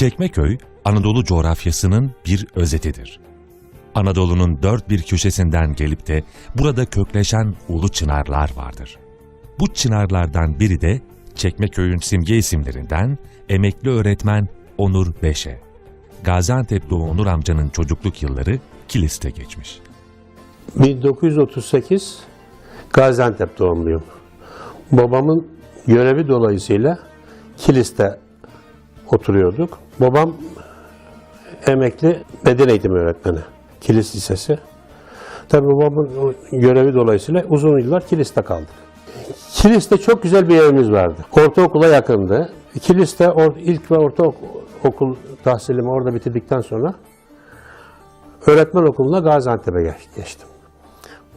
Çekmeköy, Anadolu coğrafyasının bir özetidir. Anadolu'nun dört bir köşesinden gelip de burada kökleşen ulu çınarlar vardır. Bu çınarlardan biri de Çekmeköy'ün simge isimlerinden emekli öğretmen Onur Beşe. Gaziantep'te Onur amcanın çocukluk yılları Kilis'te geçmiş. 1938 Gaziantep doğumluyum. Babamın görevi dolayısıyla Kilis'te oturuyorduk. Babam emekli beden eğitimi öğretmeni. Kilis Lisesi. Tabii babamın görevi dolayısıyla uzun yıllar Kilis'te kaldık. Kilis'te çok güzel bir evimiz vardı. Ortaokula yakındı. Kilis'te or- ilk ve ortaokul tahsilimi orada bitirdikten sonra öğretmen okuluna Gaziantep'e geç- geçtim.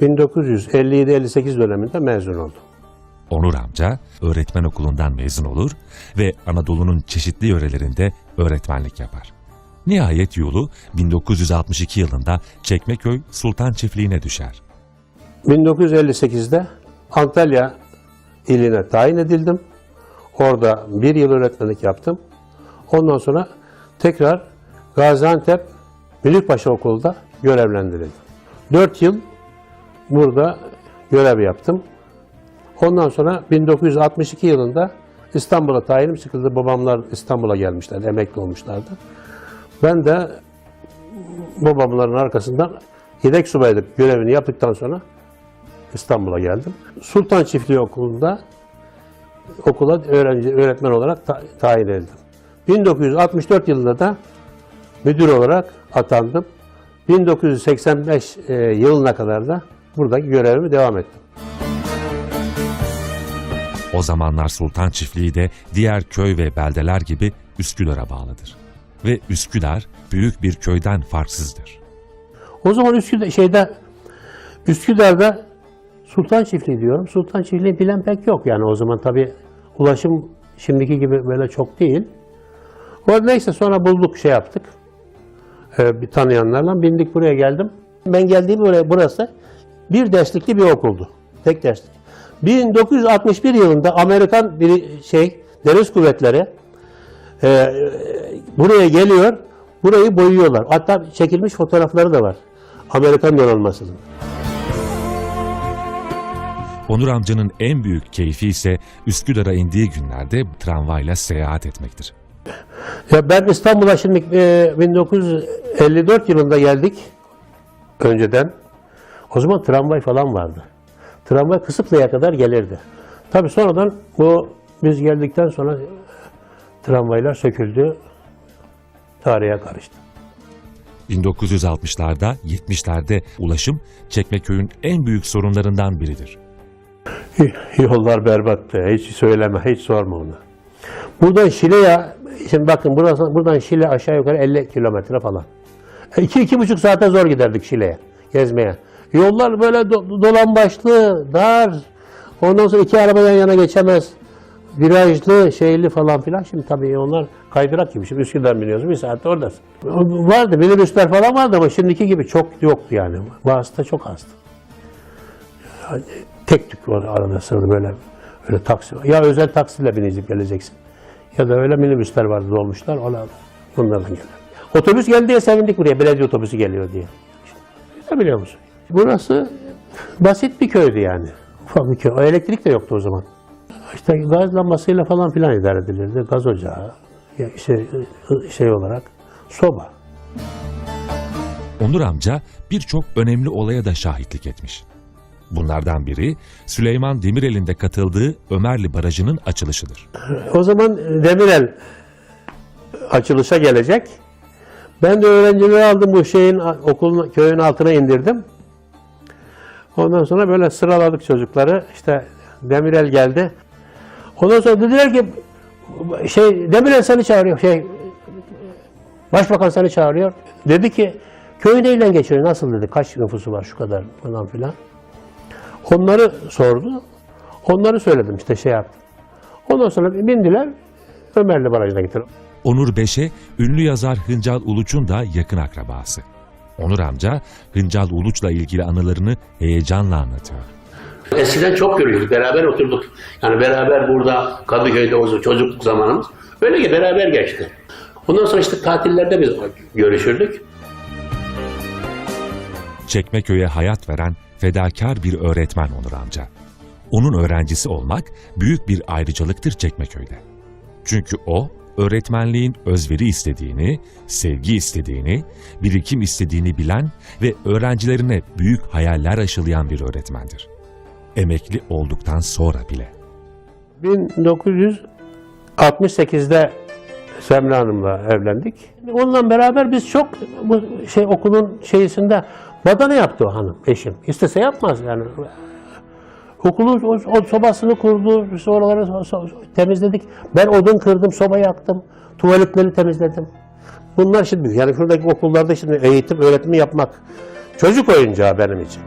1957-58 döneminde mezun oldum. Onur amca öğretmen okulundan mezun olur ve Anadolu'nun çeşitli yörelerinde öğretmenlik yapar. Nihayet yolu 1962 yılında Çekmeköy Sultan Çiftliği'ne düşer. 1958'de Antalya iline tayin edildim. Orada bir yıl öğretmenlik yaptım. Ondan sonra tekrar Gaziantep Mülükpaşa Okulu'da görevlendirildim. 4 yıl burada görev yaptım. Ondan sonra 1962 yılında İstanbul'a tayinim çıkıldı. Babamlar İstanbul'a gelmişler, emekli olmuşlardı. Ben de babamların arkasından yedek subaylık görevini yaptıktan sonra İstanbul'a geldim. Sultan Çiftliği Okulu'nda okula öğrenci öğretmen olarak ta- tayin edildim. 1964 yılında da müdür olarak atandım. 1985 e, yılına kadar da buradaki görevimi devam ettim. O zamanlar Sultan Çiftliği de diğer köy ve beldeler gibi Üsküdar'a bağlıdır. Ve Üsküdar büyük bir köyden farksızdır. O zaman Üsküdar şeyde Üsküdar'da Sultan Çiftliği diyorum. Sultan Çiftliği bilen pek yok yani o zaman tabii ulaşım şimdiki gibi böyle çok değil. O neyse sonra bulduk şey yaptık. Ee, bir tanıyanlarla bindik buraya geldim. Ben geldiğim buraya burası bir derslikli bir okuldu. Tek derslik. 1961 yılında Amerikan bir şey deniz kuvvetleri e, buraya geliyor. Burayı boyuyorlar. Hatta çekilmiş fotoğrafları da var. Amerikan donanmasının. Onur amcanın en büyük keyfi ise Üsküdar'a indiği günlerde tramvayla seyahat etmektir. Ya ben İstanbul'a şimdi e, 1954 yılında geldik. Önceden. O zaman tramvay falan vardı. Tramvay Kısıklı'ya kadar gelirdi. Tabii sonradan bu biz geldikten sonra tramvaylar söküldü. Tarihe karıştı. 1960'larda, 70'lerde ulaşım Çekmeköy'ün en büyük sorunlarından biridir. Yollar berbattı. Hiç söyleme, hiç sorma onu. Buradan Şile'ye, şimdi bakın burası, buradan Şile aşağı yukarı 50 kilometre falan. E, İki, iki buçuk saate zor giderdik Şile'ye, gezmeye. Yollar böyle do- dolambaçlı, dar. Ondan sonra iki araba yan yana geçemez. Virajlı, şeyli falan filan. Şimdi tabii onlar kaydırak gibi. Şimdi Üsküdar biniyorsun, bir saatte oradasın. Vardı, minibüsler falan vardı ama şimdiki gibi çok yoktu yani. Vasıta çok azdı tek tük var arada sırada böyle öyle taksi. Ya özel taksiyle binecek geleceksin. Ya da öyle minibüsler vardı dolmuşlar. Ona, bunlardan gelir. Otobüs geldi diye sevindik buraya. Belediye otobüsü geliyor diye. Ne biliyor musun? Burası basit bir köydü yani. Ufak bir köy. O elektrik de yoktu o zaman. İşte gaz lambasıyla falan filan idare edilirdi. Gaz ocağı, ya şey, şey olarak soba. Onur amca birçok önemli olaya da şahitlik etmiş. Bunlardan biri Süleyman Demirel'in de katıldığı Ömerli Barajı'nın açılışıdır. O zaman Demirel açılışa gelecek. Ben de öğrencileri aldım bu şeyin okulun köyün altına indirdim. Ondan sonra böyle sıraladık çocukları. İşte Demirel geldi. Ondan sonra dediler ki şey Demirel seni çağırıyor. Şey Başbakan seni çağırıyor. Dedi ki köy neyle geçiyor? Nasıl dedi? Kaç nüfusu var şu kadar falan filan. Onları sordu. Onları söyledim işte şey yaptım. Ondan sonra bindiler. Ömerli Barajı'na gittiler. Onur Beşe, ünlü yazar Hıncal Uluç'un da yakın akrabası. Onur amca, Hıncal Uluç'la ilgili anılarını heyecanla anlatıyor. Eskiden çok görüyorduk, beraber oturduk. Yani beraber burada Kadıköy'de o çocukluk zamanımız. Öyle ki beraber geçti. Ondan sonra işte tatillerde biz görüşürdük. Çekmeköy'e hayat veren fedakar bir öğretmen Onur amca. Onun öğrencisi olmak büyük bir ayrıcalıktır Çekmeköy'de. Çünkü o, öğretmenliğin özveri istediğini, sevgi istediğini, birikim istediğini bilen ve öğrencilerine büyük hayaller aşılayan bir öğretmendir. Emekli olduktan sonra bile. 1968'de Semra Hanım'la evlendik. Onunla beraber biz çok bu şey okulun şeyisinde badana yaptı o hanım, eşim. İstese yapmaz yani. Okulun o, o sobasını kurdu, biz oraları so- temizledik. Ben odun kırdım, soba yaktım, tuvaletleri temizledim. Bunlar şimdi yani şuradaki okullarda şimdi eğitim, öğretimi yapmak çocuk oyuncağı benim için.